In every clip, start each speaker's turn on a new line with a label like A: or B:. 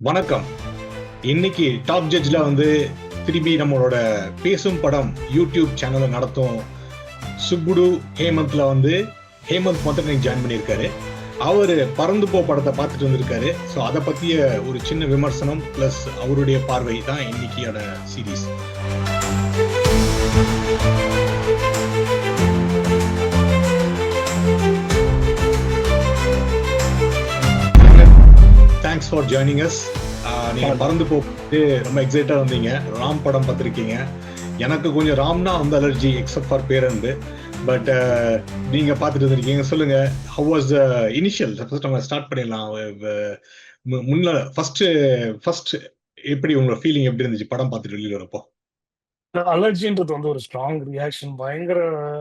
A: வணக்கம். இன்னைக்கு டாப் ஜட்ஜில் வந்து திரும்பி நம்மளோட பேசும் படம் யூடியூப் சேனலை நடத்தும் சுப்புடு ஹேமந்த்ல வந்து ஹேமந்த் மட்டும் ஜாயின் பண்ணியிருக்காரு. அவர் பறந்து போ படத்தை பார்த்துட்டு வந்திருக்காரு. ஸோ அதை பற்றிய ஒரு சின்ன விமர்சனம் ப்ளஸ் அவருடைய பார்வை தான் இன்னைக்கியோட series thanks for joining us நீங்க பறந்து போட்டு ரொம்ப எக்ஸைட்டா வந்தீங்க ராம் படம் பார்த்துருக்கீங்க. எனக்கு கொஞ்சம் ராம்னா அந்த allergy except for parent but நீங்க பார்த்துட்டு வந்திருக்கீங்க. சொல்லுங்க ஹவ் வாஸ் இனிஷியல் ஃபர்ஸ்ட் நம்ம ஸ்டார்ட் பண்ணிடலாம். அஹ், மு- முன்ன ஃபர்ஸ்ட் ஃபர்ஸ்ட் எப்படி உங்களோட ஃபீலிங் எப்படி இருந்துச்சு? படம் பார்த்துட்டு வெளியில வரப்போ?
B: அலர்ஜின்றது வந்து ஒரு ஸ்ட்ராங் ரியாக்ஷன் பயங்கர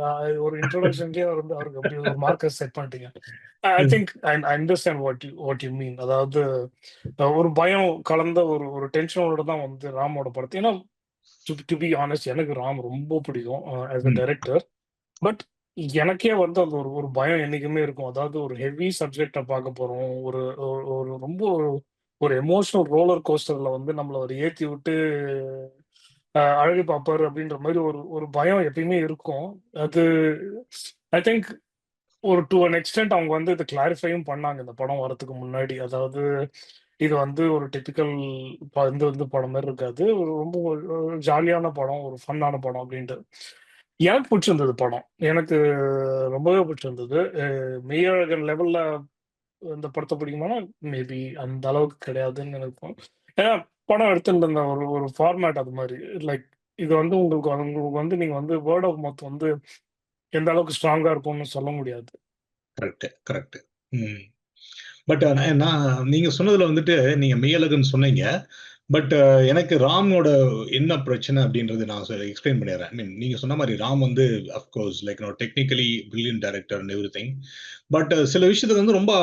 B: அஹ், ஒரு இன்ட்ரோடக்ஷன்லயே வந்து அவருக்கு அப்படி ஒரு மார்க்கர் செட் பண்ணிட்டீங்க. I. Think I understand what you what you mean அதாவது அஹ், ஒரு பயம் கலந்த ஒரு ஒரு டென்ஷனோட தான் வந்து ராமோட படத்தை. ஏன்னா டு பி ஆனஸ்ட் எனக்கு ராம் ரொம்ப பிடிக்கும் ஆஸ் அ
A: ம்.
B: டைரக்டர் பட் எனக்கே வந்து அந்த ஒரு ஒரு பயம் என்னைக்குமே இருக்கும். அதாவது ஒரு ஹெவி சப்ஜெக்டை பார்க்க போறோம். ஒரு ஒரு ஒரு ரொம்ப ஒரு எமோஷனல் ரோலர் கோஸ்டர்ல வந்து நம்மள ஒரு ஏத்தி விட்டு அழகு பார்ப்பாரு அப்படின்ற மாதிரி ஒரு ஒரு பயம் எப்பயுமே இருக்கும். அது ஐ திங்க் ஒரு டு அன் எக்ஸ்டென்ட் அவங்க வந்து இதை கிளாரிஃபையும் பண்ணாங்க. இந்த படம் வரதுக்கு முன்னாடி. அதாவது இது வந்து ஒரு டிப்பிக்கல் இந்த வந்து படம் மாதிரி இருக்காது. ஒரு ரொம்ப ஜாலியான படம் ஒரு ஃபன்னான படம் அப்படின்ட்டு. எனக்கு பிடிச்சிருந்தது படம்? எனக்கு ரொம்பவே பிடிச்சிருந்தது. மெய்யழகன் லெவல்ல இந்த படத்தை பிடிக்குமானா மேபி அந்த அளவுக்கு கிடையாதுன்னு நினைப்போம் ஏன்னா படம் எடுத்துட்டு இருந்த ஒரு ஒரு ஃபார்மேட் அது மாதிரி. லைக் இது வந்து உங்களுக்கு உங்களுக்கு வந்து நீங்க வந்து வேர்ட் ஆஃப் மவுத் வந்து எந்த அளவுக்கு ஸ்ட்ராங்கா இருக்கும்னு சொல்ல முடியாது.
A: கரெக்ட் கரெக்ட் பட் நான் நீங்க சொன்னதுல வந்துட்டு நீங்க மெய்யழகுன்னு சொன்னீங்க. பட் எனக்கு ராமோட என்ன பிரச்சனை அப்படின்றது நான் எக்ஸ்பிளைன் பண்ணிடுறேன். ஐ மீன் நீங்க சொன்ன மாதிரி ராம் வந்து of course like technically brilliant director every thing but சில விஷயத்துக்கு வந்து ரொம்ப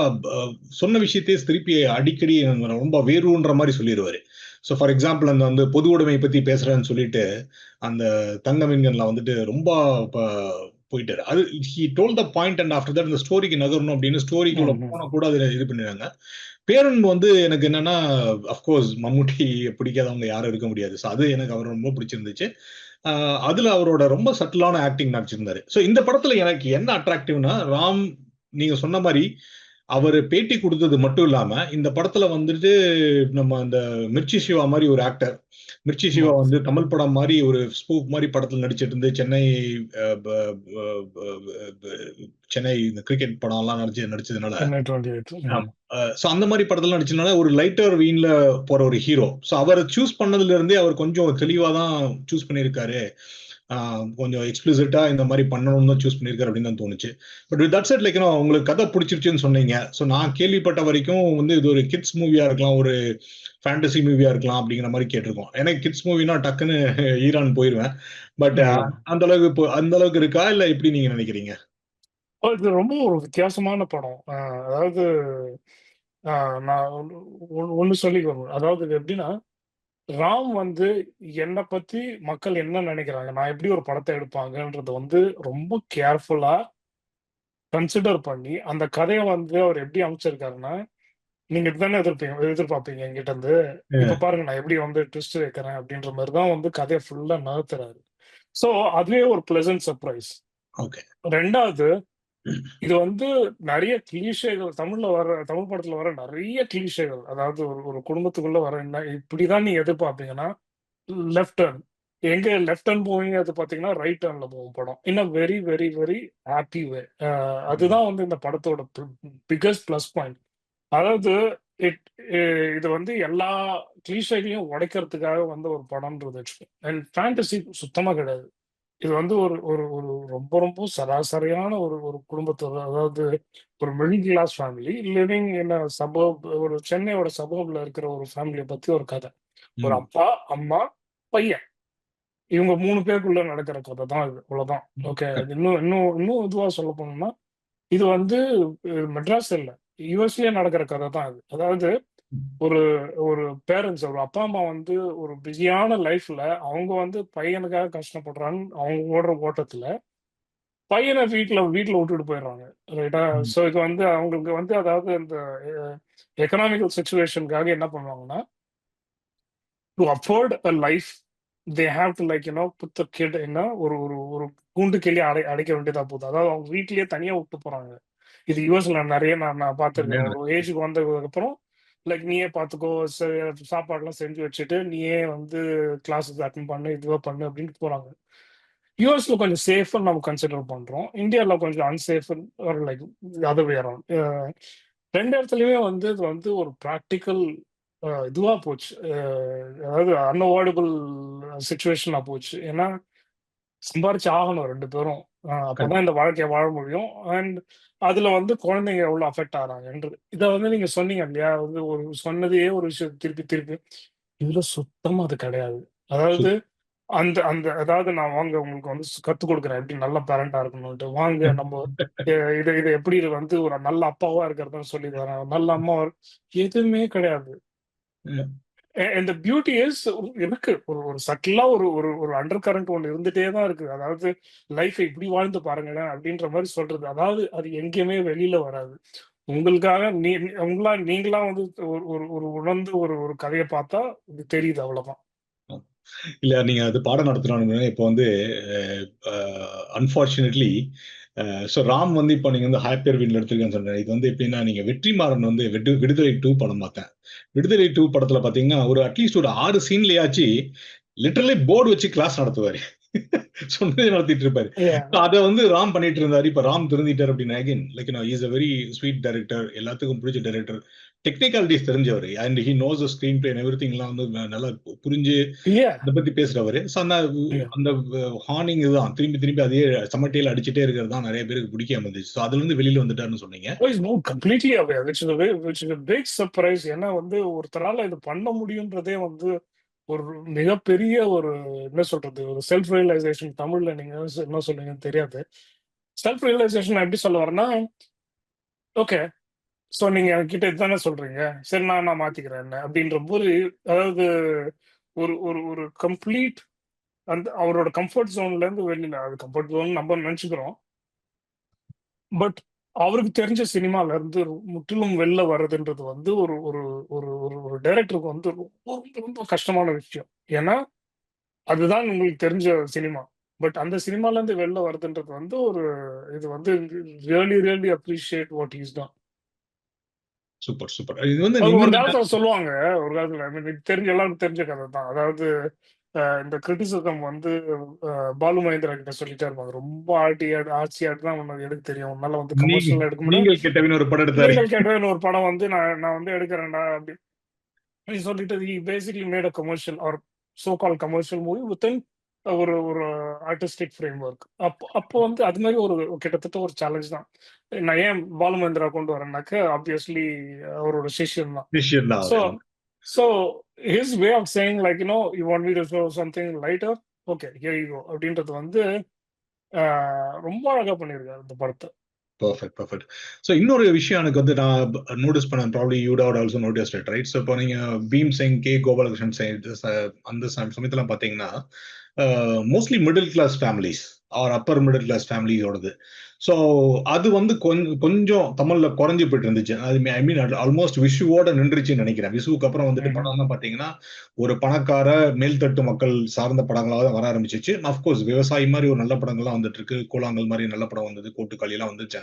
A: சொன்ன விஷயத்தையே திருப்பி அடிக்கடி ரொம்ப வேறுன்ற மாதிரி சொல்லிடுவாரு. ஸோ ஃபார் எக்ஸாம்பிள் அந்த வந்து பொது உடைமை பத்தி பேசுறேன்னு சொல்லிட்டு அந்த தங்க மீன்கன்ல வந்துட்டு ரொம்ப ப- போயிட்டாரு. அது he told the point and after that இந்த ஸ்டோரிக்கு நகரணும் அப்படின்னு ஸ்டோரிக்குள்ள. போன கூட அதுல இது பண்ணிடுறாங்க. பேரன் வந்து எனக்கு என்னன்னா அஃப்கோர்ஸ் மம்முட்டி பிடிக்காதவங்க யாரும் இருக்க முடியாது. ஸோ அது எனக்கு அவர் ரொம்ப பிடிச்சிருந்துச்சு. அதுல அவரோட ரொம்ப சட்டிலான ஆக்டிங் நடிச்சிருந்தாரு. ஸோ இந்த படத்துல எனக்கு என்ன அட்ராக்டிவ்னா ராம் நீங்க சொன்ன மாதிரி அவர் பேட்டி கொடுத்தது மட்டும் இல்லாம இந்த படத்துல வந்துட்டு நம்ம அந்த மிர்ச்சி சிவா மாதிரி ஒரு ஆக்டர் மிர்ச்சி சிவா. வந்து தமிழ் படம் மாதிரி ஒரு ஸ்பூப் மாதிரி படத்துல நடிச்சிட்டு இருந்து சென்னை சென்னை இந்த கிரிக்கெட் படம் எல்லாம் நடிச்சு நடிச்சதுனால. ஸோ அந்த மாதிரி படத்துல நடிச்சதுனால ஒரு லைட்டர் வீன்ல போற ஒரு ஹீரோ ஸோ அவர் சூஸ் பண்ணதுல இருந்தே அவர் கொஞ்சம் தெளிவா தான் சூஸ் பண்ணியிருக்காரு. கொஞ்சம் எக்ஸ்பிளிசிட்டா இந்த மாதிரி பண்ணணும்னு தான் சூஸ் பண்ணியிருக்காரு அப்படின்னு தான் தோணுச்சு. பட் தட் செட் லைக் உங்களுக்கு கதை பிடிச்சிருச்சுன்னு சொன்னீங்க. ஸோ நான் கேள்விப்பட்ட வரைக்கும் வந்து இது ஒரு கிட்ஸ் மூவியா இருக்கலாம் ஒரு ஃபேண்டசி மூவியா இருக்கலாம் அப்படிங்கிற மாதிரி கேட்டிருக்கோம். எனக்கு கிட்ஸ் மூவினா டக்குன்னு ஈரான் போயிருவேன். பட் அந்த அளவுக்கு இப்போ அந்த அளவுக்கு இருக்கா? இல்ல எப்படி நீங்க நினைக்கிறீங்க?
B: இது ரொம்ப ஒரு வித்தியாசமான படம். அதாவது நான் ஒன்னு சொல்லிக்கணும் அதாவது எப்படின்னா ராம் வந்து என்னை பத்தி மக்கள் என்ன நினைக்கிறாங்க? நான் எப்படி ஒரு படத்தை எடுப்பாங்கன்றத வந்து ரொம்ப கேர்ஃபுல்லா கன்சிடர் பண்ணி அந்த கதையை வந்து அவர் எப்படி அமைச்சிருக்காருன்னா நீங்க இதுதானே எதிர்ப்பீங்க எதிர்பார்ப்பீங்க என்கிட்ட இருந்து. இப்ப பாருங்க நான் எப்படி வந்து ட்விஸ்ட் வைக்கிறேன் அப்படின்ற மாதிரி தான் வந்து கதையை ஃபுல்லா நகர்த்துறாரு. சோ அதுவே ஒரு பிளசன்ட் சர்ப்ரைஸ்
A: ஓகே
B: ரெண்டாவது இது வந்து நிறைய கிளீஷேகள் தமிழ்ல வர தமிழ் படத்துல வர நிறைய கிளீஷைகள் அதாவது ஒரு ஒரு குடும்பத்துக்குள்ள வர என்ன இப்படிதான் நீ எதிர்பார்ப்பீங்கன்னா லெஃப்ட் டர்ன் எங்க லெஃப்ட் டர்ன் போவீங்க அது பாத்தீங்கன்னா ரைட் டர்ன்ல போகும் படம். இன்னும் very very very happy way அதுதான் வந்து இந்த படத்தோட பிகஸ்ட் ப்ளஸ் பாயிண்ட் அதாவது இட் இது வந்து எல்லா கிளீஷைகளையும் உடைக்கிறதுக்காக வந்து ஒரு படம்ன்றது அண்ட் ஃபேண்டசி சுத்தமா கிடையாது. இது வந்து ஒரு ஒரு ஒரு ரொம்ப ரொம்ப சராசரியான ஒரு ஒரு குடும்பத்தோட அதாவது ஒரு middle class family living in suburb ஒரு சென்னையோட சபர்ப்ல இருக்கிற ஒரு ஃபேமிலியை பத்தி ஒரு கதை. ஒரு அப்பா அம்மா பையன். இவங்க மூணு பேருக்குள்ள நடக்கிற கதை தான் இது அவ்வளவுதான். ஓகே இன்னும் இன்னும் இன்னும் இதுவா சொல்ல போனோம்னா இது வந்து மெட்ராஸ் இல்ல யூஎஸ்லயே நடக்கிற கதை தான் இது. அதாவது ஒரு ஒரு பேரண்ட்ஸ் ஒரு அப்பா அம்மா வந்து ஒரு பிஸியான லைஃப்ல அவங்க வந்து பையனுக்காக கஷ்டப்படுறான்னு அவங்க ஓடுற ஓட்டத்துல பையனை வீட்ல வீட்ல விட்டுட்டு போயிடுறாங்க ரைட்டா. ஸோ இது வந்து அவங்களுக்கு வந்து அதாவது இந்த எக்கனாமிக்கல் சுச்சுவேஷனுக்காக என்ன பண்ணுவாங்கன்னா to afford a life they have to like you know put a kid என்ன? ஒரு ஒரு ஒரு கூண்டு கிளி அடை அடைக்க வேண்டியதா போகுது. அதாவது அவங்க வீட்லயே தனியா விட்டு போறாங்க. இது யூஎஸ்ல நிறைய நான் நான் பார்த்துருக்கேன். ஒரு ஏஜுக்கு வந்ததுக்கு அப்புறம் லைக் நீயே பார்த்துக்கோ சாப்பாடுலாம் செஞ்சு வச்சுட்டு நீயே வந்து கிளாஸஸ் அட்டன் பண்ணு இதுவா பண்ணு அப்படின்ட்டு போறாங்க. யூஎஸ்ல கொஞ்சம் சேஃப்னு நம்ம கன்சிடர் பண்றோம். இந்தியாவில் கொஞ்சம் அன்சேஃப் லைக் அது வேற ரெண்டு இடத்துலயுமே வந்து இது வந்து ஒரு ப்ராக்டிக்கல் இதுவா போச்சு. அதாவது அன்அவாய்டபுள் சுச்சுவேஷனாக போச்சு. ஏன்னா சம்பாரிச்சு ஆகணும் ரெண்டு பேரும். அப்பதான் இந்த வாழ்க்கையை வாழ முடியும். அண்ட் அதுல வந்து குழந்தைங்க எவ்வளவு அஃபெக்ட் ஆறாங்கன்றது இதை வந்து நீங்க சொன்னீங்க இல்லையா? வந்து ஒரு சொன்னதையே ஒரு விஷயம் திருப்பி திருப்பி. இதுல சுத்தமா அது கிடையாது. அதாவது அந்த அந்த அதாவது நான் வாங்க உங்களுக்கு வந்து கத்து கொடுக்குறேன். எப்படி நல்ல பேரண்டா இருக்கணும்ட்டு வாங்க நம்ம இது இது எப்படி வந்து ஒரு நல்ல அப்பாவா இருக்கிறதுன்னு சொல்லி தரேன். நல்ல அம்மாவா இரு- எதுவுமே கிடையாது.
A: அண்ட்
B: இந்த பியூட்டி இஸ் எனக்கு ஒரு ஒரு சட்டிலா ஒரு ஒரு ஒரு அண்டர் கரண்ட் ஒன்று இருந்துட்டே தான் இருக்கு. அதாவது லைஃப்பை இப்படி வாழ்ந்து பாருங்களேன் அப்படின்ற மாதிரி சொல்றது. அதாவது அது எங்கேயுமே வெளியில வராது. உங்களுக்காக நீ உங்களா நீங்களா வந்து ஒரு ஒரு உணர்ந்து ஒரு ஒரு கதையை பார்த்தா இது தெரியுது அவ்வளவுதான்.
A: இல்ல நீங்க அது பாடம் நடத்தணும் இப்போ வந்து அன்பார்ச்சுனேட்லி ஸோ ராம் வந்து இப்போ நீங்க வந்து ஹாப்பியர் வீட்ல எடுத்திருக்கேன்னு சொன்னேன் இது வந்து எப்படின்னா நீங்க வெற்றிமாறன் வந்து விடு விடுதலை டூ படம் பார்த்தேன். விடுதலை டூ படத்துல பாத்தீங்கன்னா ஒரு அட்லீஸ்ட் ஒரு ஆறு சீன்லயாச்சு லிட்டரலி போர்டு வச்சு கிளாஸ் நடத்துவாரு. சொன்னதே நடத்திட்டு இருப்பாரு. அதை வந்து ராம் பண்ணிட்டு இருந்தாரு. இப்ப ராம் திருந்திட்டார் அப்படின்னு again like is a very sweet director எல்லாத்துக்கும் பிடிச்ச டைரக்டர் டெக்னிக்காலிட்டிஸ் தெரிஞ்சவர். And he knows screenplay every திங்லாம் வந்து நல்லா புரிஞ்சு. அதை பத்தி பேசுறவரு. ஸோ அந்த. அந்த ஹார்னிங் இதுதான். திரும்பி திரும்பி அதே சமட்டையில அடிச்சுட்டே இருக்கிறது தான் நிறைய பேருக்கு பிடிக்காம இருந்துச்சு. ஸோ அதுல இருந்து வெளியில வந்துட்டாருன்னு சொன்னீங்க.
B: A very, which is a big surprise. ஏன்னா வந்து ஒருத்தரால இது பண்ண முடியுன்றதே வந்து ஒரு மிகப்பெரிய ஒரு என்ன சொல்றது ஒரு செல்ஃப் ரியலைசேஷன் தமிழ்ல நீங்க என்ன சொல்றீங்கன்னு தெரியாது. செல்ஃப் ரியலைசேஷன் எப்படி சொல்ல வரேன்னா ஓகே ஸோ நீங்க என்கிட்ட இதுதானே சொல்றீங்க? சரி நான் நான் மாத்திக்கிறேன் என்ன அப்படின்ற போது அதாவது ஒரு ஒரு ஒரு கம்ப்ளீட் அந்த அவரோட கம்ஃபர்ட் ஜோன்ல இருந்து வெளியில அது கம்ஃபர்ட் ஜோன் நம்ம நினைச்சுக்கிறோம். பட் அவருக்கு தெரிஞ்ச சினிமால இருந்து முற்றிலும் வெளில வர்றதுன்றது வந்து ஒரு ஒரு ஒரு ஒரு ஒரு டைரக்டருக்கு வந்து ரொம்ப ரொம்ப ரொம்ப கஷ்டமான விஷயம். ஏன்னா அதுதான் உங்களுக்கு தெரிஞ்ச சினிமா. பட் அந்த சினிமால இருந்து வெளில வருதுன்றது வந்து ஒரு இது வந்து really really appreciate what is தான்
A: சூப்பர் சூப்பர் இது வந்து
B: ஒரு காலத்துல சொல்லுவாங்க. ஒரு காலத்துல இது தெரிஞ்ச எல்லாருக்கும் தெரிஞ்ச கதை தான். அதாவது இந்த கிரிட்டிசிசம் வந்து பாலு மகேந்திரா கிட்ட சொல்லிட்டே இருப்பாங்க. ரொம்ப ஆட்டி ஆட்சி ஆட்டு தான் உனக்கு எடுக்க தெரியும். உன்னால வந்து கமர்ஷியல் எடுக்க முடியும்
A: நீங்கள் கேட்டவின்னு ஒரு படம் எடுத்தாரு.
B: நீங்கள் கேட்டவன் ஒரு படம் வந்து நான் நான் வந்து எடுக்கிறேன்டா அப்படி. சொல்லிட்டு basically made a commercial or so called commercial movie within ஒரு ஒரு ஆர்டிஸ்டிக் ஃப்ரேம் ஒர்க் அப்போ அப்போ வந்து அது மாதிரி ஒரு கிட்டத்தட்ட ஒரு சேலஞ்ச் தான். நான் ஏன் பாலுமேந்திரா கொண்டு வரேன்னாக்க ஆப்வியஸ்லி அவரோட சிஷ்யன் தான் way of saying like, you know, you want me to show something lighter? Okay, here you go. அப்படின்றது வந்து ரொம்ப அழகா பண்ணியிருக்காரு இந்த படத்தை.
A: பர்ஃபெக்ட் பர்ஃபெக்ட் ஸோ இன்னொரு விஷயம் எனக்கு வந்து நான் நோட்டீஸ் பண்ணேன். Probably you doubt also notice it right so இப்போ நீங்கள் பீம் சிங் கே கோபாலகிருஷ்ணன் சிங் அந்த சமயத்தெல்லாம் பார்த்தீங்கன்னா பாத்தீங்கன்னா mostly middle class families are upper middle class ஃபேமிலியோடது so அது வந்து கொஞ்சம் கொஞ்சம் தமிழ்ல குறைஞ்சு போயிட்டு இருந்துச்சு. அது ஐ மீன் ஆல்மோஸ்ட் விஷுவோட நின்றுச்சுன்னு நினைக்கிறேன். விஷுவுக்கு அப்புறம் வந்துட்டு
B: ம்ஹும்.
A: படம் தான் பாத்தீங்கன்னா ஒரு பணக்கார மேல்தட்டு மக்கள் சார்ந்த படங்களாக தான் வர ஆரம்பிச்சிச்சு. அஃப்கோர்ஸ் விவசாயி மாதிரி ஒரு நல்ல படங்கள்லாம் வந்துட்டு இருக்கு கூழாங்கல் மாதிரி நல்ல படம் வந்தது. கோட்டுக்காளி எல்லாம் வந்துச்சு?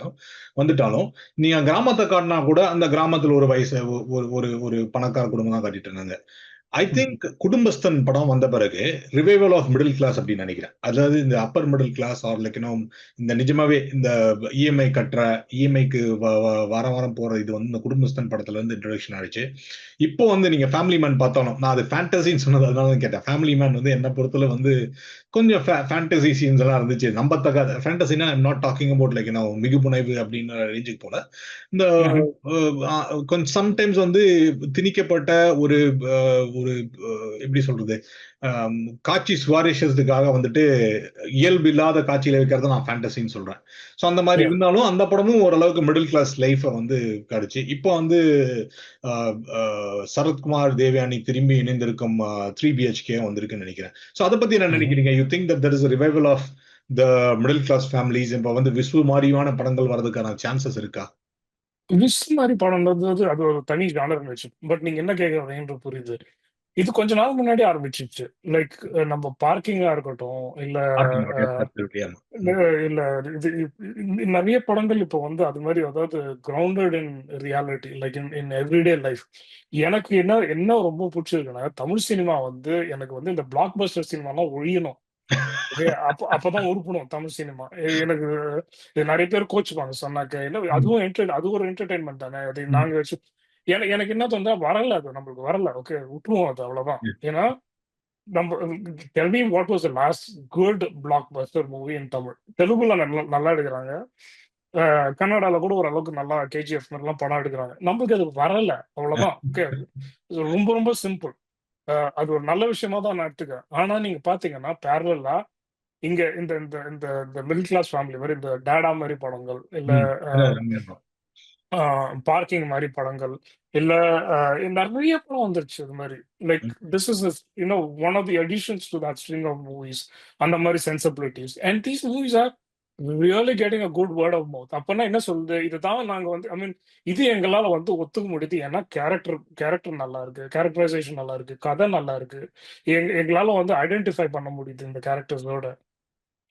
A: வந்துட்டாலும் நீங்க கிராமத்தை காட்டினா கூட அந்த கிராமத்துல ஒரு வயசு ஒரு ஒரு பணக்கார குடும்பம் தான் காட்டிட்டு இருந்தாங்க. ஐ திங்க் குடும்பஸ்தன் படம் வந்த பிறகு ரிவைவல் ஆஃப் மிடில் கிளாஸ் அப்படின்னு நினைக்கிறேன். அதாவது இந்த upper middle class are like இந்த நிஜமாவே இந்த இஎம்ஐ கட்டுற இஎம்ஐக்கு வாரம் வாரம் போற இது வந்து இந்த குடும்பஸ்தன் படத்துல இருந்து இன்ட்ரடக்ஷன் ஆயிடுச்சு. இப்போ வந்து நீங்க ஃபேமிலி மேன் பார்த்தாலும் நான் அது ஃபேண்டசின்னு சொன்னது அதனால தான் கேட்டேன். ஃபேமிலி மேன் வந்து என்ன பொறுத்தல வந்து கொஞ்சம் ஃபேண்டசி சீன்ஸ் எல்லாம் இருந்துச்சு. நம்பத்தக்காத ஃபேண்டசினா I'm not talking about like நான் மிகு புனைவு அப்படின்னு ரேஞ்சுக்கு போல. இந்த கொஞ்சம் சம்டைம்ஸ் வந்து திணிக்கப்பட்ட ஒரு ஒரு எப்படி சொல்றது காட்சி சுவாரஸ்யத்துக்காக வந்துட்டு இயல்பு இல்லாத காட்சியில வைக்கிறத நான் ஃபேண்டசின்னு சொல்றேன். ஸோ அந்த மாதிரி. இருந்தாலும் அந்த படமும் ஓரளவுக்கு மிடில் கிளாஸ் லைஃபை வந்து காட்டுச்சு இப்போ வந்து சரத்குமார் தேவயானி திரும்பி இணைந்திருக்கும் த்ரீ பிஹெச்கே வந்திருக்குன்னு நினைக்கிறேன். ஸோ அதை பத்தி என்ன
B: ம்ஹும்.
A: நினைக்கிறீங்க? You think that that is revival of the middle class families இப்ப வந்து விஸ்வு மாதிரியான படங்கள் வர்றதுக்கான சான்சஸ் இருக்கா?
B: விஸ் மாதிரி படம் அது ஒரு தனி ஜானர் வச்சு பட் நீங்க என்ன கேட்க வரீங்கன்ற புரியுது. இது கொஞ்ச நாள் முன்னாடி ஆரம்பிச்சிச்சு லைக் நம்ம பார்க்கிங்கா இருக்கட்டும் இல்ல. இல்ல இது நிறைய படங்கள் இப்போ வந்து அது மாதிரி அதாவது grounded in reality like in in everyday life எனக்கு என்ன என்ன ரொம்ப பிடிச்சிருக்குன்னா தமிழ் சினிமா வந்து எனக்கு வந்து இந்த பிளாக் பஸ்டர் சினிமாலாம் ஒழியணும். அப்ப அப்பதான் உருப்பணும் தமிழ் சினிமா. எனக்கு இது நிறைய பேர் கோச்சுப்பாங்க. சொன்னாக்க என்ன அதுவும் enter- அது ஒரு என்டர்டைன்மெண்ட் தானே. அது. நாங்க வச்சு எனக்கு எனக்கு என்ன தோணுதா வரல அது. நம்மளுக்கு வரல. ஓகே விட்டுருவோம் அது அவ்வளவுதான். ஏன்னா நம்ம tell me what was last good blockbuster movie in Tamil? தெலுங்குல நல்லா நல்லா எடுக்கிறாங்க. கன்னடால கூட ஓரளவுக்கு நல்லா கேஜிஎஃப் மாதிரிலாம் படம் எடுக்கிறாங்க. நம்மளுக்கு அது வரல. அவ்வளவுதான். ஓகே ரொம்ப ரொம்ப சிம்பிள் அது ஒரு நல்ல விஷயமா தான் நான் எடுத்துக்கிறேன். ஆனா நீங்க பாத்தீங்கன்னா பேரலா இங்க இந்த இந்த இந்த இந்த மிடில் கிளாஸ் ஃபேமிலி மாதிரி இந்த டேடா மாதிரி படங்கள் இல்ல பார்க்கிங் மாதிரி படங்கள். இல்ல நிறைய படம் வந்துருச்சு இது மாதிரி. Like this is you know one of the additions to that string of movies அந்த மாதிரி sensibilities and these movies are really getting a good word of mouth அப்பனா என்ன சொல்லுது இதுதான் நாங்க வந்து ஐ மீன் இது எங்களால வந்து ஒத்துக்க முடியுது. ஏன்னா கேரக்டர் கேரக்டர் நல்லா இருக்கு. கேரக்டரைசேஷன் நல்லா இருக்கு. கதை நல்லா இருக்கு. எங்க எங்களால வந்து ஐடென்டிஃபை பண்ண முடியுது இந்த கேரக்டர்ஸோட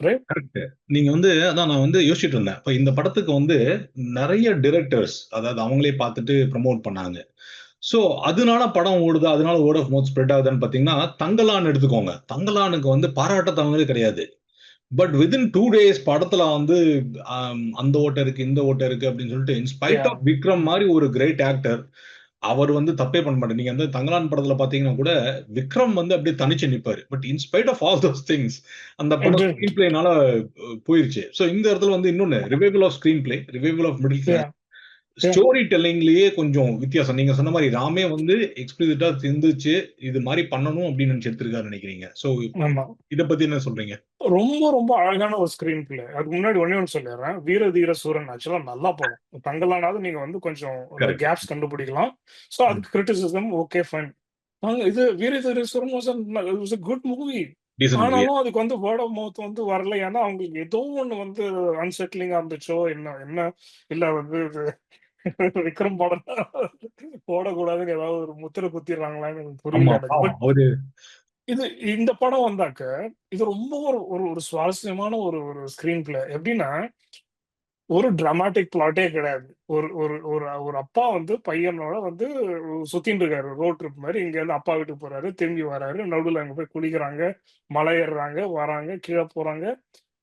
A: கரெக்ட் நீங்க வந்து அதான் நான் வந்து யோசிச்சுட்டு இருந்தேன். இப்ப இந்த படத்துக்கு வந்து நிறைய டிரெக்டர்ஸ் அதாவது அவங்களே பார்த்துட்டு ப்ரமோட் பண்ணாங்க. சோ அதனால படம் ஓடுது அதனால வேர்ட் ஆஃப் மவுத் ஸ்ப்ரெட் ஆகுதுன்னு பாத்தீங்கன்னா தங்கலான் எடுத்துக்கோங்க. தங்கலானுக்கு வந்து பாராட்டத்தவங்களே கிடையாது. பட் வித்தின் டூ டேஸ் படத்துல வந்து அந்த ஓட்டை இருக்கு இந்த ஓட்டை இருக்கு அப்படின்னு சொல்லிட்டு இன்ஸ்பைட். ஆஃப் விக்ரம் மாதிரி ஒரு கிரேட் ஆக்டர் அவர் வந்து தப்பே பண்ண மாட்டார் நீங்க வந்து தங்கலான் படத்துல பாத்தீங்கன்னா கூட விக்ரம் வந்து அப்படியே தனிச்சு நிப்பாரு but in spite of all those things அந்த படம். ஸ்கிரீன் பிளேனால போயிருச்சு சோ இந்த இடத்துல வந்து இன்னொன்னு revival of screenplay revival of middle
B: Yeah.
A: Story டெல்லிங்லயே கொஞ்சம் வித்தியாசம். நீங்க சொன்ன மாதிரி ராமே வந்து எக்ஸ்பிளிசிட்டா சிந்திச்சு இது மாதிரி பண்ணணும் அப்படின்னு நினைச்சு எடுத்திருக்காரு நினைக்கிறீங்க சோ இத பத்தி என்ன சொல்றீங்க?
B: ரொம்ப ரொம்ப அழகான ஒரு ஸ்கிரீன் பிளே அதுக்கு முன்னாடி ஒண்ணே ஒன்று சொல்லிடுறேன். வீர தீர சூரன் ஆக்சுவலா நல்லா படம் தங்கலானாவது நீங்க வந்து கொஞ்சம். கேப்ஸ் கண்டுபிடிக்கலாம். ஸோ அதுக்கு கிரிட்டிசிசம் ஓகே ஃபைன் இது Veera Dheera Sooran was a good movie ஆனாலும் அதுக்கு வந்து வேர்ட் ஆஃப் மவுத் வந்து வரல. ஏன்னா அவங்களுக்கு ஏதோ ஒண்ணு வந்து அன்செட்டிலிங்கா இருந்துச்சோ என்ன என்ன இல்ல வந்து விக்ரம் படம் போடக்கூடாதுன்னு ஏதாவது ஒரு முத்திரை குத்திடுறாங்களான்னு எனக்கு புரியல. இது இந்த படம் வந்தாக்க இது ரொம்ப ஒரு ஒரு ஒரு சுவாரஸ்யமான ஒரு ஒரு ஸ்கிரீன் பிளே எப்படின்னா ஒரு டிராமாட்டிக் பிளாட்டே கிடையாது. ஒரு ஒரு ஒரு ஒரு அப்பா வந்து பையனோட வந்து சுத்தின்னு இருக்காரு ரோட் ட்ரிப் மாதிரி. இங்க இருந்து அப்பா வீட்டுக்கு போறாரு திரும்பி வராரு. நடுவில் அங்க போய் குளிக்கிறாங்க மலை ஏறுறாங்க வராங்க கீழே போறாங்க.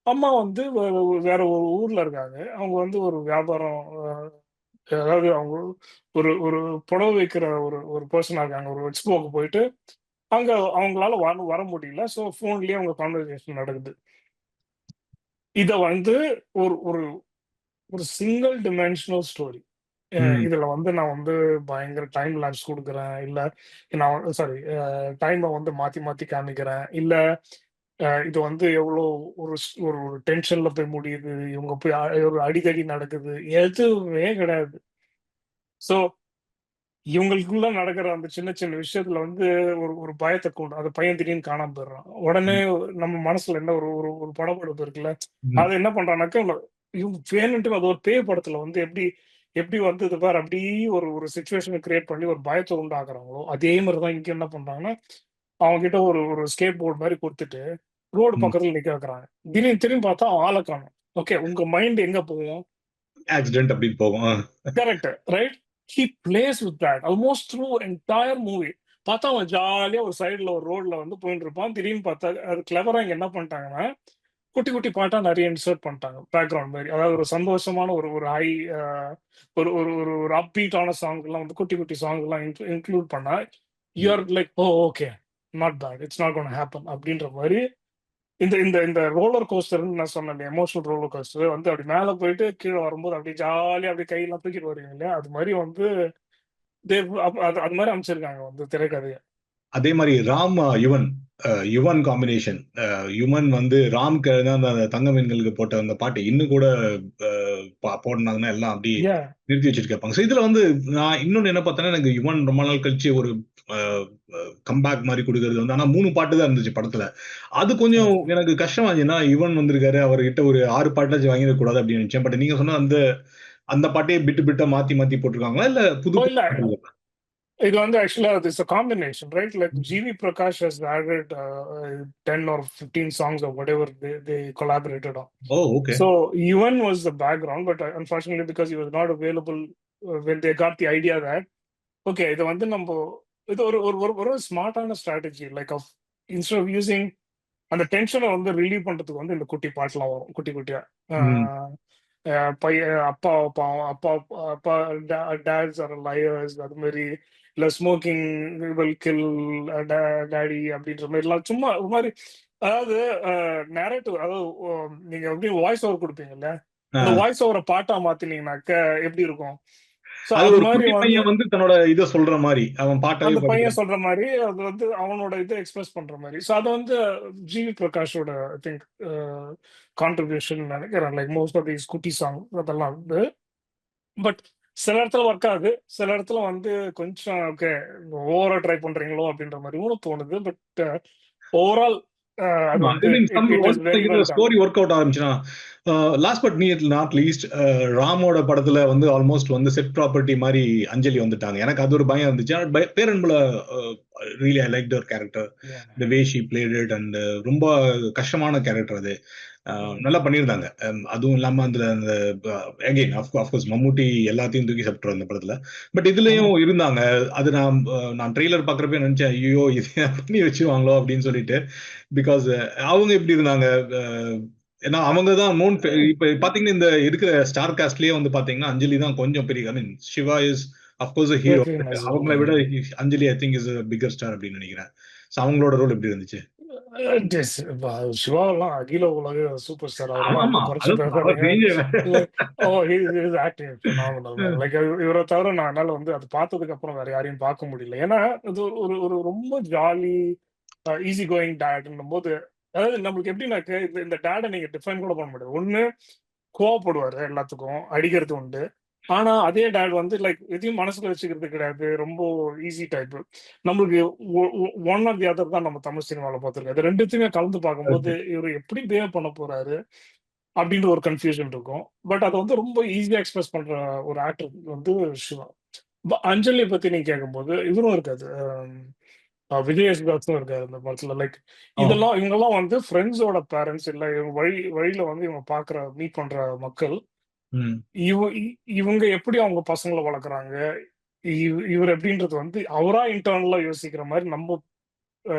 B: அம்மா வந்து வேற ஒரு ஊர்ல இருக்காங்க. அவங்க வந்து ஒரு வியாபாரம் அதாவது அவங்க ஒரு ஒரு புடவை வைக்கிற ஒரு ஒரு பர்சனா இருக்காங்க. ஒரு எக்ஸ்போக்கு போயிட்டு அங்க அவங்களால வர வர முடியல. ஸோ ஃபோன்லயே அவங்க கான்வர்சேஷன் நடக்குது. இத வந்து ஒரு ஒரு ஒரு சிங்கிள் டிமென்ஷனல் ஸ்டோரி. இதுல வந்து நான் வந்து பயங்கர டைம் லாப்ஸ் கொடுக்குறேன். இல்ல நான் சாரி டைமை வந்து மாத்தி மாத்தி காமிக்கிறேன். இல்ல அஹ், இது வந்து எவ்வளோ ஒரு ஸ்- ஒரு ஒரு டென்ஷன்ல போய் முடியுது இவங்க போய் அ- ஒரு அடிதடி நடக்குது எதுவுமே கிடையாது. ஸோ இவங்களுக்குள்ள நடக்கிற அந்த சின்ன சின்ன விஷயத்துல வந்து ஒரு ஒரு பயத்தை கொண்டு அந்த பையன் திடீர்னு காணாம போயிடுறான். உடனே நம்ம மனசுல என்ன ஒரு ஒரு ஒரு படபடப்பு இருக்குல்ல. அது என்ன பண்றானாக்கா இவங்க இவங்க வேணுன்ட்டு அது ஒரு பேய் படத்துல வந்து எப்படி எப்படி வந்து இது பாரு? அப்படி ஒரு ஒரு சுச்சுவேஷனை கிரியேட் பண்ணி ஒரு பயத்தை உண்டாக்குறாங்களோ அதே மாதிரி தான் இங்க என்ன பண்றாங்கன்னா அவங்க கிட்ட ஒரு ஒரு ஸ்கேட் போர்டு மாதிரி கொடுத்துட்டு ரோடு. பக்கத்துல நிக்க வைக்கிறாங்க. திடீர்னு திரும்பி பார்த்தா ஆளை காணும். ஓகே உங்க மைண்ட் எங்க போகும்?
A: ஆக்சிடென்ட் அப்படின்னு போகும்.
B: Correct right he plays with that almost through entire movie பார்த்தா அவன் ஜாலியா ஒரு சைடுல ஒரு ரோட்ல வந்து போயிட்டு இருப்பான். திடீர்னு பார்த்தா அது கிளவரா இங்க என்ன பண்ணிட்டாங்கன்னா குட்டி குட்டி பாட்டா நிறைய இன்சர்ட் பண்ணிட்டாங்க பேக்ரவுண்ட் மாதிரி. அதாவது ஒரு சந்தோஷமான ஒரு ஒரு ஹை ஒரு ஒரு ஒரு ஒரு அப்பீட்டான சாங் எல்லாம் வந்து குட்டி குட்டி சாங் எல்லாம் இன்க்ளூட் பண்ணா you're like oh okay not bad it's not gonna happen அப்படின்ற மாதிரி இந்த இந்த இந்த ரோலர் கோஸ்டர்னு நான் சொன்னேன் எமோஷனல் ரோலர் கோஸ்டர் வந்து அப்படி மேல போயிட்டு கீழே வரும்போது அப்படியே ஜாலியா அப்படியே கையெல்லாம் தூக்கிட்டு வருவீங்க இல்லையா? அது மாதிரி வந்து அது அது மாதிரி அமைச்சிருக்காங்க வந்து திரைக்கதையை.
A: அதே மாதிரி ராம் யுவன் யுவன் காம்பினேஷன் யுவன் வந்து ராம்க்கு தான் அந்த தங்க மீன்களுக்கு போட்ட அந்த பாட்டு. இன்னும் கூட போடுனாங்கன்னா எல்லாம் அப்படி
B: Yeah.
A: நிறுத்தி வச்சிருக்காங்க ஸோ இதுல வந்து நான் இன்னொன்னு என்ன பார்த்தேன்னா எனக்கு யுவன் ரொம்ப நாள் கழிச்சு ஒரு கம்பேக் மாதிரி கொடுக்கறது வந்து ஆனா மூணு பாட்டு தான் இருந்துச்சு படத்துல. அது கொஞ்சம் எனக்கு கஷ்டமா இருந்துச்சுன்னா இவன் வந்திருக்காரு அவர்கிட்ட ஒரு ஆறு பாட்டாச்சும் வாங்கிட கூடாது அப்படின்னு நினைச்சேன். பட் நீங்க சொன்ன அந்த அந்த பாட்டையே பிட்டு பிட்டா மாத்தி மாத்தி போட்டிருக்காங்களா? இல்ல புது
B: இது வந்து ஆக்சுவலா it's a combination right like GV Prakash has added ten or fifteen songs or whatever they collaborated on
A: oh okay
B: was the background, but uh, unfortunately, because he was not available uh, when they got the idea that okay, இது வந்து நம்ம இது ஒரு ஒரு ஒரு ஒரு ஸ்மார்ட்டான strategy like of instead of using அந்த டென்ஷனை வந்து ரிலீவ் பண்றதுக்கு வந்து இந்த குட்டி பாட்டுலாம் வரும். குட்டி குட்டியா. பையன் அப்பா பாவம் அப்பா அப்பா டேட்ஸ் ஆர் லயர்ஸ் அது மாதிரி இல்ல ஸ்மோக்கிங் வில் கில் டேடி அப்படின்ற மாதிரிலாம் சும்மா ஒரு மாதிரி அதாவது நேரட்டிவ் அதாவது நீங்க எப்படி வாய்ஸ் ஓவர் கொடுப்பீங்கல்ல? அந்த வாய்ஸ் ஓவரை பாட்டா மாத்தினீங்கன்னாக்க எப்படி இருக்கும்?
A: அது ஒரு பையன் வந்து தன்னோட இத சொல்ற மாதிரி அவன் பாட்டாவே
B: பையன். சொல்ற மாதிரி அது வந்து அவனோட இதை எக்ஸ்பிரஸ் பண்ற மாதிரி. ஸோ அது வந்து ஜிவி பிரகாஷோட ஐ திங்க் கான்ட்ரிபியூஷன் நினைக்கிறேன். லைக் மோஸ்ட் ஆஃப் தீஸ் குட்டி சாங் அதெல்லாம் வந்து. பட் சில இடத்துல ஒர்க் ஆகுது. சில இடத்துல வந்து கொஞ்சம் ஓகே ஓவரா ட்ரை பண்றீங்களோ அப்படின்ற மாதிரி கூட தோணுது. But overall
A: story work out ஆரம்பிச்சுன்னா லாஸ்ட் பட் நீ நாட் லீஸ்ட் ராமோட படத்துல வந்து ஆல்மோஸ்ட் வந்து செட் ப்ராப்பர்ட்டி மாதிரி அஞ்சலி வந்துட்டாங்க. எனக்கு அது ஒரு பயம் இருந்துச்சு. ஆனா பய- பேரன்புல really I like her character. The way she played and ரொம்ப கஷ்டமான கேரக்டர் அது. நல்லா பண்ணியிருந்தாங்க. அதுவும் இல்லாம அதுல அந்த அகைன் அஃப்கோர்ஸ் மம்முட்டி எல்லாத்தையும் தூக்கி சாப்பிட்டுரு அந்த படத்துல. பட் இதுலயும் இருந்தாங்க. அது நான் நான் ட்ரெய்லர் பாக்குறப்ப நினைச்சேன் ஐயோ இது பண்ணி வச்சிருவாங்களோ அப்படின்னு சொல்லிட்டு. பிகாஸ் அவங்க எப்படி இருந்தாங்க? ஏன்னா அவங்க தான் மோன் இப்ப பாத்தீங்கன்னா இந்த இருக்கிற ஸ்டார் காஸ்ட்லயே வந்து பாத்தீங்கன்னா அஞ்சலி தான் கொஞ்சம் பெரிய I mean Siva is of course hero. அவங்கள விட Anjali I think is bigger star அப்படின்னு நினைக்கிறேன். அவங்களோட ரோல் எப்படி இருந்துச்சு?
B: Yes, ப- சிவாவெல்லாம் அகில உலக சூப்பர் ஸ்டார்
A: ஆமா
B: குறைச்சு
A: அது அவர் பெரிய
B: phenomenal, man. Like, இவ- இவரை தவிர நான் என்னால வந்து அது பார்த்ததுக்கு அப்புறம் வேற யாரையும் பார்க்க முடியல ஏன்னா இது ஒரு ஒரு ஒரு ரொம்ப ஜாலி ஈஸி கோயிங் டேட்னும் போது அதாவது நம்மளுக்கு எப்படின்னாக்க இந்த இந்த டேடை நீங்க டிஃபைன் கூட பண்ண முடியாது ஒண்ணு கோவப்படுவாரு எல்லாத்துக்கும் அடிக்கிறது உண்டு ஆனா அதே டேட் வந்து லைக் எதையும் மனசுல வச்சுக்கிறது கிடையாது. ரொம்ப ஈஸி டைப் நம்மளுக்கு ஒன் ஆஃப் தி அதர் தான் நம்ம தமிழ் சினிமாவில் பார்த்துருக்கோம். இது ரெண்டுத்தையுமே கலந்து பார்க்கும்போது இவர் எப்படி பிஹேவ் பண்ண போறாரு அப்படின்ற ஒரு கன்ஃபியூஷன் இருக்கும். பட் அதை வந்து ரொம்ப ஈஸியா எக்ஸ்பிரஸ் பண்ற ஒரு ஆக்டர் வந்து சிவா. அஞ்சலியை பத்தி நீங்க கேட்கும்போது இவரும் இருக்காது அஹ் அஹ் விஜய் யேசுதாஸும் இருக்காரு இந்த படத்துல. லைக் இதெல்லாம் இவங்கெல்லாம் வந்து ஃப்ரெண்ட்ஸோட பேரண்ட்ஸ் இல்ல. இவங்க வழி வழியில வந்து இவங்க பாக்குற மீட் பண்ற மக்கள்.
A: ம்.
B: இவ இவங்க எப்படி அவங்க பசங்களை வளர்க்குறாங்க? இவ- இவர் எப்படின்றது வந்து அவரா இன்டர்னலா யோசிக்கிற மாதிரி நம்ம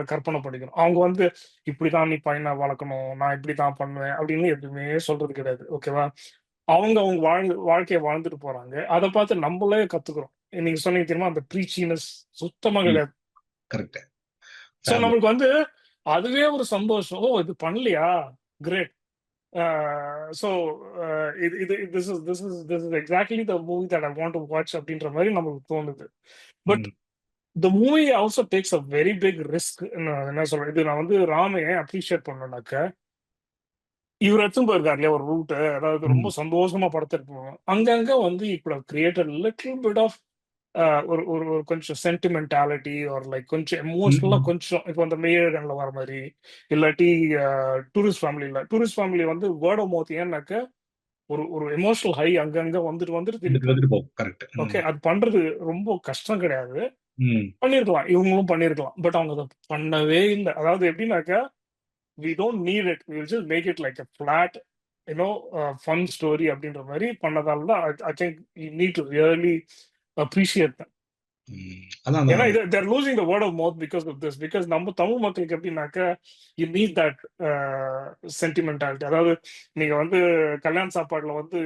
B: கற்பனை பண்ணிக்கணும். அவங்க வந்து இப்படிதான் நீ பையனை வளர்க்கணும் நான் இப்படிதான் பண்ணுவேன் அப்படின்னு எதுவுமே சொல்றது கிடையாது. ஓகேவா அவங்க அவங்க வாழ்ந்து வாழ்க்கையை வாழ்ந்துட்டு போறாங்க. அதை பார்த்து நம்மளே கத்துக்கிறோம். நீங்க சொன்னீங்க தெரியுமா? அந்த ப்ரீச்சினஸ் சுத்தமா
A: ம்.
B: கிடையாது.
A: கரெக்ட்
B: ஸோ நம்மளுக்கு வந்து அதுவே ஒரு சந்தோஷம். ஓ இது பண்ணலையா? கிரேட் ஸோ இது இது this is this is this is exactly the movie that I want to watch அப்படின்ற மாதிரி நமக்கு தோணுது. But the movie also takes a very big risk என்ன சொல்றேன்? இது நான் வந்து ராமையை அப்ரிஷியேட் பண்ணனாக்க இவர் எடுத்துன்னு போயிருக்காரு இல்லையா ஒரு ரூட் அதாவது ரொம்ப சந்தோஷமா படத்திற்கு போவோம் அங்கங்க வந்து இப்போ கிரியேட்டட் லிட்டில் பிட் ஆஃப் ஒரு ஒரு ஒரு கொஞ்சம் சென்டிமெண்டாலிட்டி ஒரு லைக் கொஞ்சம் எமோஷனலா
A: ம்.
B: கொஞ்சம் இப்போ அந்த மேயகன்ல வர மாதிரி. இல்லாட்டி டூரிஸ்ட் ஃபேமிலியில் டூரிஸ்ட் ஃபேமிலி வந்து வேர்ட் ஆஃப் மவுத் ஏன்னாக்க ஒரு ஒரு எமோஷனல் ஹை அங்கங்க வந்துட்டு வந்துட்டு ஓகே அது பண்றது ரொம்ப கஷ்டம் கிடையாது. பண்ணிருக்கலாம். இவங்களும் பண்ணிருக்கலாம். பட் அவங்க அதை பண்ணவே இல்லை. அதாவது எப்படின்னாக்கா we don't need it will just make it like a flat you know fun story அப்படின்ற மாதிரி பண்ணதால தான் I think need to really appreciate.
A: அதான்
B: ஏன்னா there losing the word of mouth because of this because நம்ம தமிழ் மக்களுக்கு எப்படின்னாக்கா you need that சென்டிமெண்டாலிட்டி அதாவது நீங்க வந்து கல்யாண சாப்பாடுல வந்து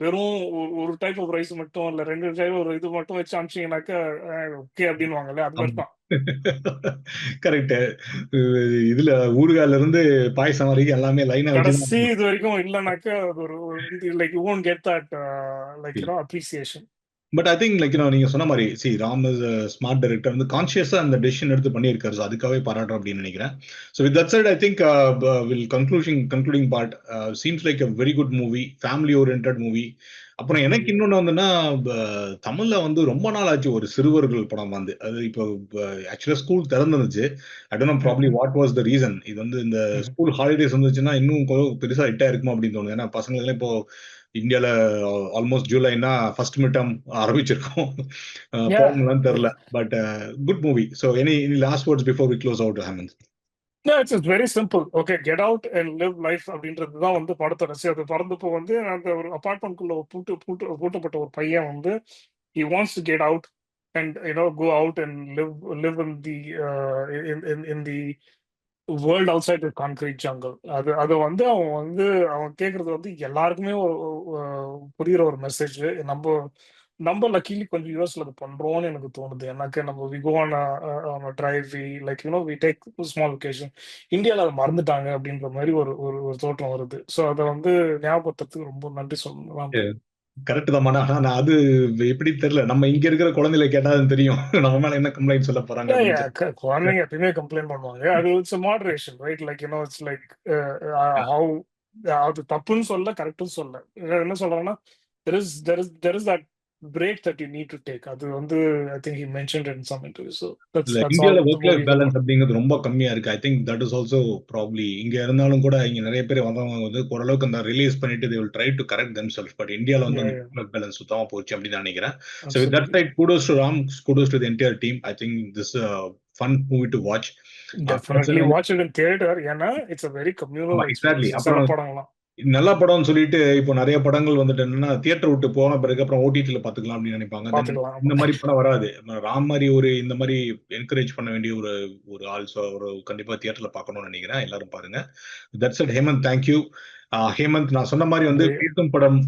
B: வெறும் ஒரு- டைப் ஆஃப் ரைஸ் மட்டும் இல்ல ரெண்டு டைப் ஒரு இது மட்டும் வச்சு அமிச்சிங்கனாக்கா ஓகே அப்படின்னு வாங்கல்ல அது மாதிரி தான்
A: கரெக்ட் இதுல ஊறுகால இருந்து பாயசம் வரைக்கும் எல்லாமே லைனா
B: கடைசி இது வரைக்கும் இல்லைனாக்கா ஒரு like you won't get that like you know appreciation
A: but I think like நீங்க சொன்ன மாதிரி C Ram is smart director வந்து கான்சியஸா அந்த டெசிஷன் எடுத்து பண்ணியிருக்காரு ஸோ அதுக்காகவே பாராட்டுறோம் அப்படின்னு நினைக்கிறேன் so with that side I think will conclusion concluding part seems like a very good movie family orient movie அப்புறம் எனக்கு இன்னொன்னு வந்துன்னா, ப தமிழ்ல வந்து ரொம்ப நாள் ஆச்சு ஒரு சிறுவர்கள் படம் வந்து. அது இப்போ ப ஆக்சுவலா school திறந்திருந்துச்சு. I probably
B: hmm.
A: What was the reason. இது வந்து இந்த. ஸ்கூல் ஹாலிடேஸ் வந்துச்சுன்னா, இன்னும் கொ பெருசா ஹிட் ஆயிருக்குமோ அப்படின்னு தோணுது. ஏன்னா பசங்களுக்கெல்லாம் இப்போ இந்தியால ஆல்மோஸ்ட் ஜூலைன்னா ஃபர்ஸ்ட் மிட் டெர்ம் ஆரம்பிச்சிருக்கும். போகுங்களான்னு தெரியல. But good movie. So any any last words before we close out Hemanth?
B: No, it's it's very simple. Okay get out and live life அப்படின்றது தான் வந்து படத்தோட சி அது பறந்தப்போ வந்து அந்த ஒரு அபார்ட்மெண்ட்குள்ள பூட்டு பூட்டு பூட்டப்பட்ட ஒரு பையன் வந்து he wants to get out and you know go out and live live in the in in the world outside concrete jungle அது அது வந்து அவன் வந்து அவன் கேட்கறது வந்து எல்லாருக்குமே ஒரு ஒரு- புரியுற ஒரு மெசேஜ் நம்ம நம்ம லக்கிலி கொஞ்சம் யூஎஸ்ல அது பண்றோம்னு எனக்கு தோணுது. எனக்கு நம்ம we drive like you know we take small vacation இந்தியாவில் அதை மறந்துட்டாங்க அப்படின்ற மாதிரி ஒரு ஒரு ஒரு தோற்றம் வருது. ஸோ அதை வந்து ஞாபகத்துக்கு ரொம்ப நன்றி சொல்லலாம்.
A: கரெக்ட் தான் ஆனா நான் அது எப்படி தெரியல. நம்ம இங்க இருக்கிற குழந்தைகளை கேட்டா அது தெரியும். நம்ம மேல என்ன கம்ப்ளைண்ட் சொல்ல போறாங்க
B: குழந்தைங்க எப்பயுமே கம்ப்ளைண்ட் பண்ணுவாங்க. அது it's moderation right like you know it's like how அது தப்புன்னு சொல்ல கரெக்டும் சொல்ல என்ன என்ன சொல்றாங்கன்னா there is there is there is that break that you need to take அது வந்து I think he mentioned in some interview so that's
A: இந்தியால
B: the
A: work life
B: movie
A: balance அப்படிங்கிறது ரொம்ப கம்மியா இருக்கு. I think that is also probably இங்க இருந்தாலும் கூட இங்க நிறைய பேர் வந்தவங்க வந்து ஓரளவுக்கு அந்த ரிலீஸ் பண்ணிட்டு they will try to correct themselves. But இந்தியால வந்து ஒர்க் பேலன்ஸ் சுத்தமா போச்சு அப்படின்னு நான் நினைக்கிறேன். Kudos to Ram, kudos to the entire team. I think this is a fun movie to watch. Uh,
B: definitely watch in theatre ஏன்னா it's a
A: ஆமா
B: communal
A: exactly. அப்புறம்
B: படங்கள்லாம்
A: நல்ல படம்னு சொல்லிட்டு இப்போ நிறைய படங்கள் வந்துட்டு என்னன்னா தியேட்டர் விட்டு போன பிறகு அப்புறம் ஓடிடில பாத்துக்கலாம் அப்படின்னு நினைப்பாங்க. இந்த மாதிரி படம் வராது. ராம் மாதிரி ஒரு இந்த மாதிரி என்கரேஜ் பண்ண வேண்டிய ஒரு ஒரு ஸோ ஒரு கண்டிப்பா தியேட்டர்ல பார்க்கணும்னு நினைக்கிறேன். எல்லாரும் பாருங்க. That's it Hemanth thank you. Hemanth நான் சொன்ன மாதிரி வந்து பேசும் படம்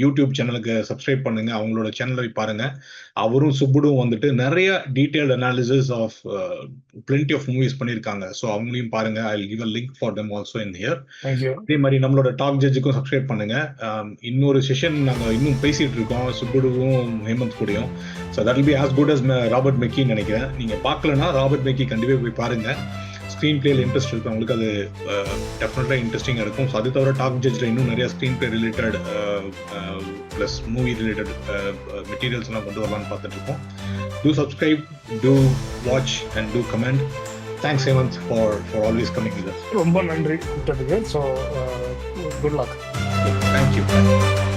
A: யூடியூப் சேனலுக்கு சப்ஸ்கிரைப் பண்ணுங்க. அவங்களோட சேனலை பாருங்க. அவரும் சுப்புடும் வந்துட்டு நிறைய detailed analysis of plenty of movies பண்ணியிருக்காங்க. ஸோ அவங்களையும் பாருங்க. I give a link for them also in here. அதே மாதிரி நம்மளோட டாக் ஜட்ஜுக்கும் சப்ஸ்கிரைப் பண்ணுங்க. இன்னொரு செஷன் நாங்க இன்னும் பேசிட்டு இருக்கோம் சுப்புடுவும் ஹேமந்த் கூடயும். So that will be as good as Robert மெக்கின்னு நினைக்கிறேன். நீங்க பார்க்கலனா ராபர்ட் மெக்கி கண்டிப்பா போய் பாருங்க. ஸ்க்ரீன் பிளேல இன்ட்ரெஸ்ட் இருக்கவங்களுக்கு அது டெஃபினட்டா இன்ட்ரெஸ்டிங்கா இருக்கும். ஸோ அது தவிர டாக் ஜட்ஜ்ல இன்னும் நிறைய screen play related plus movie related materials எல்லாம் கொண்டு வரலாம்னு பார்த்துட்டு இருக்கோம். Subscribe, do watch and do comment. Thanks Hemant for for always coming with us.
B: ரொம்ப நன்றி கூப்பிட்டதுக்கு ஸோ குட் லக்
A: you.